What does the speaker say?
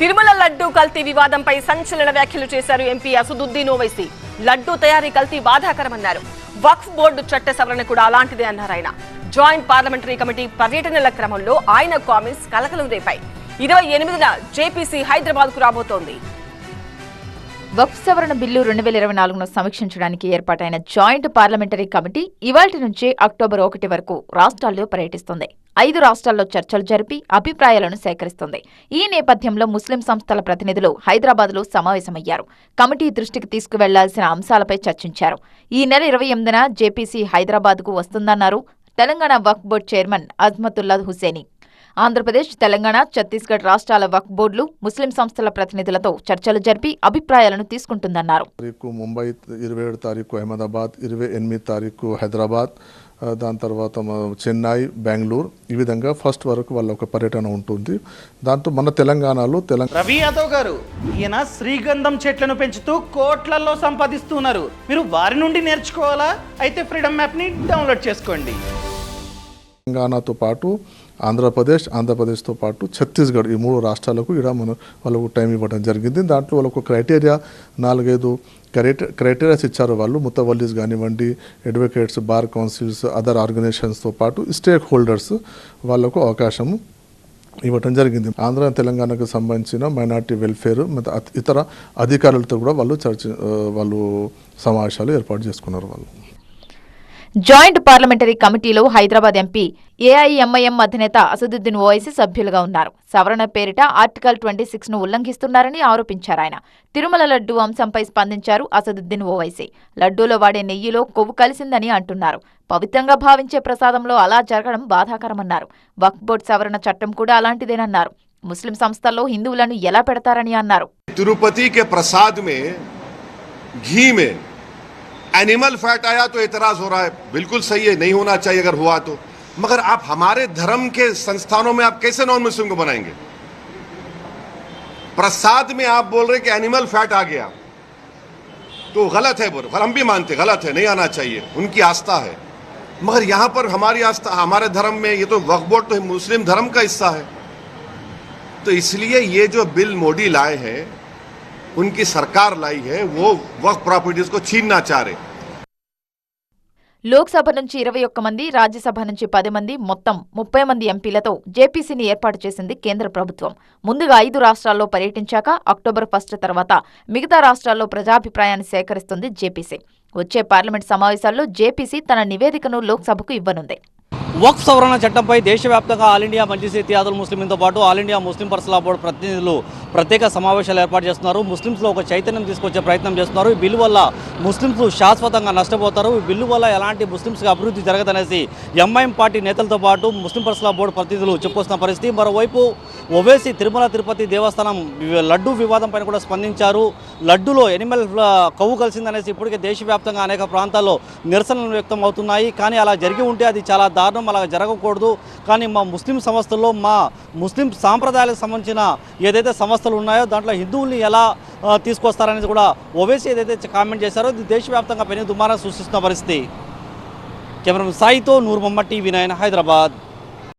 తిరుమల లడ్డూ కల్తీ వివాదంపై సంచలన వ్యాఖ్యలు చేశారు ఎంపీ అసదుద్దీన్ ఓవైసీ. లడ్డూ తయారీ కల్తీ బాధాకరమన్నారు. వక్ఫ్ బోర్డు చట్ట సవరణ కూడా అలాంటిదే అన్నారు ఆయన. జాయింట్ పార్లమెంటరీ కమిటీ పర్యటనల క్రమంలో ఆయన కామెంట్స్ కలకలం రేపాయి. ఇరవై ఎనిమిదిన జేపీసీ హైదరాబాద్కు రాబోతోంది. వక్ఫ్ సవరణ బిల్లు రెండు వేల ఇరవై నాలుగును సమీక్షించడానికి ఏర్పాటైన జాయింట్ పార్లమెంటరీ కమిటీ ఇవాటి నుంచి అక్టోబర్ ఒకటి వరకు రాష్ట్రాల్లో పర్యటిస్తుంది. ఐదు రాష్ట్రాల్లో చర్చలు జరిపి అభిప్రాయాలను సేకరిస్తుంది. ఈ నేపథ్యంలో ముస్లిం సంస్థల ప్రతినిధులు హైదరాబాద్లో సమావేశమయ్యారు. కమిటీ దృష్టికి తీసుకువెళ్ళాల్సిన అంశాలపై చర్చించారు. ఈ నెల ఇరవై ఎనిమిదిన జేపీసీ హైదరాబాద్కు వస్తుందన్నారు తెలంగాణ వక్ఫ్ బోర్డు చైర్మన్ అజ్మతుల్లా హుసేని. ఆంధ్రప్రదేశ్ తెలంగాణ ఛత్తీస్గఢ్ రాష్ట్రాల వక్ఫ్ బోర్డులు ముస్లిం సంస్థల ప్రతినిధులతో చర్చలు జరిపి అభిప్రాయాలను తీసుకుంటుందన్నారు. ముంబై ఇరవై ఏడు తారీఖు అహ్మదాబాద్ ఇరవై ఎనిమిది తారీఖు హైదరాబాద్ దాని తర్వాత చెన్నై బెంగళూరు. ఈ విధంగా ఫస్ట్ వరకు వాళ్ళ ఒక పర్యటన ఉంటుంది. దాంతో మన తెలంగాణలో తెలంగాణ రవి యాదవ్ గారు ఈయన శ్రీగంధం చెట్లను పెంచుతూ కోట్లల్లో సంపాదిస్తున్నారు మీరు వారి నుండి నేర్చుకోవాలా? అయితే ఫ్రీడమ్ యాప్ని డౌన్లోడ్ చేసుకోండి. తెలంగాణతో పాటు ఆంధ్రప్రదేశ్ ఆంధ్రప్రదేశ్తో పాటు ఛత్తీస్గఢ్ ఈ మూడు రాష్ట్రాలకు ఇక్కడ మనం వాళ్ళకు టైం ఇవ్వడం జరిగింది. దాంట్లో వాళ్ళకు క్రైటీరియా నాలుగైదు క్రైటీరియాస్ ఇచ్చారు వాళ్ళు. ముత్తవల్లీస్ కానివ్వండి అడ్వకేట్స్ బార్ కౌన్సిల్స్ అదర్ ఆర్గనైజేషన్స్తో పాటు స్టేక్ హోల్డర్స్ వాళ్ళకు అవకాశం ఇవ్వటం జరిగింది. ఆంధ్ర తెలంగాణకు సంబంధించిన మైనార్టీ వెల్ఫేర్ ఇతర అధికారులతో కూడా వాళ్ళు చర్చ వాళ్ళు సమావేశాలు ఏర్పాటు చేసుకున్నారు వాళ్ళు. జాయింట్ పార్లమెంటరీ కమిటీలో హైదరాబాద్ ఎంపీ ఏఐఎంఐఎం అధినేత అసదుద్దీన్ ఓవైసీ సభ్యులుగా ఉన్నారు. సవరణ పేరిట ఆర్టికల్ ట్వంటీ సిక్స్ను ఉల్లంఘిస్తున్నారని ఆరోపించారు ఆయన. తిరుమల లడ్డు అంశంపై స్పందించారు అసదుద్దీన్ ఓవైసీ. లడ్డూలో వాడే నెయ్యిలో కొవ్వు కలిసిందని అంటున్నారు. పవిత్రంగా భావించే ప్రసాదంలో అలా జరగడం బాధాకరమన్నారు. వక్ బోర్డ్ సవరణ చట్టం కూడా అలాంటిదేనన్నారు. ముస్లిం సంస్థల్లో హిందువులను ఎలా పెడతారని అన్నారు. తిరుపతి కే ప్రసాద్ మే ఘీ మే एनिमल फैट आया तो एतराज़ हो रहा है। बिल्कुल सही है, नहीं होना चाहिए अगर हुआ तो। मगर आप हमारे धर्म के संस्थानों में आप कैसे नॉन मुस्लिम को बनाएँगे? प्रसाद में आप बोल रहे कि एनिमल फैट आ गया। तो गलत है, बोलो। हम भी मानते गलत है, नहीं आना चाहिए। उनकी आस्था है। मगर यहाँ पर हमारी आस्था, हमारे धर्म में ये तो वक्फ तो मुस्लिम धर्म का हिस्सा है। तो इसलिए ये जो बिल मोदी लाए हैं उनकी सरकार लाई है वो वक्फ प्रॉपर्टीज को छीनना चाह रहे లోక్సభ నుంచి ఇరవై ఒక్క మంది రాజ్యసభ నుంచి పది మంది మొత్తం ముప్పై మంది ఎంపీలతో జేపీసీని ఏర్పాటు చేసింది కేంద్ర ప్రభుత్వం ముందుగా ఐదు రాష్ట్రాల్లో పర్యటించాక అక్టోబర్ ఫస్ట్ తర్వాత మిగతా రాష్ట్రాల్లో ప్రజాభిప్రాయాన్ని సేకరిస్తుంది జేపీసీ వచ్చే పార్లమెంట్ సమావేశాల్లో జేపీసీ తన నివేదికను లోక్సభకు ఇవ్వనుంది వక్ఫ్ సవరణ చట్టంపై దేశవ్యాప్తంగా ఆల్ ఇండియా మజ్లిస్ ఇతియాదుల్ ముస్లింతో పాటు All India Muslim personal board ప్రతినిధులు ప్రత్యేక సమావేశాలు ఏర్పాటు చేస్తున్నారు. ముస్లింస్లో ఒక చైతన్యం తీసుకొచ్చే ప్రయత్నం చేస్తున్నారు. ఈ బిల్లు వల్ల ముస్లింస్ శాశ్వతంగా నష్టపోతారు. ఈ బిల్లు వల్ల ఎలాంటి ముస్లింస్కి అభివృద్ధి జరగదనేసి ఎంఐఎం పార్టీ నేతలతో పాటు ముస్లిం పర్సనల్ బోర్డు ప్రతినిధులు చెప్పుకొస్తున్న పరిస్థితి. మరోవైపు ఓవేసీ తిరుమల తిరుపతి దేవస్థానం లడ్డు లడ్డూ వివాదం పైన కూడా స్పందించారు. లడ్డూలో ఎనిమల్ కొవ్వు కలిసిందనేసి ఇప్పటికే దేశవ్యాప్తంగా అనేక ప్రాంతాల్లో నిరసనలు వ్యక్తం అవుతున్నాయి. కానీ అలా జరిగి ఉంటే అది చాలా దారుణం అలా జరగకూడదు. కానీ మా ముస్లిం సంస్థల్లో మా ముస్లిం సాంప్రదాయాలకు సంబంధించిన ఏదైతే సంస్థలు ఉన్నాయో దాంట్లో హిందువుల్ని ఎలా తీసుకొస్తారనేది కూడా ఓవేసీ ఏదైతే కామెంట్ చేశారో ఇది దేశవ్యాప్తంగా పెను దుమారం సృష్టిస్తున్న పరిస్థితి. కెమెరా సాయితో నూరు మమ్మ టీవీ నైన్ హైదరాబాద్.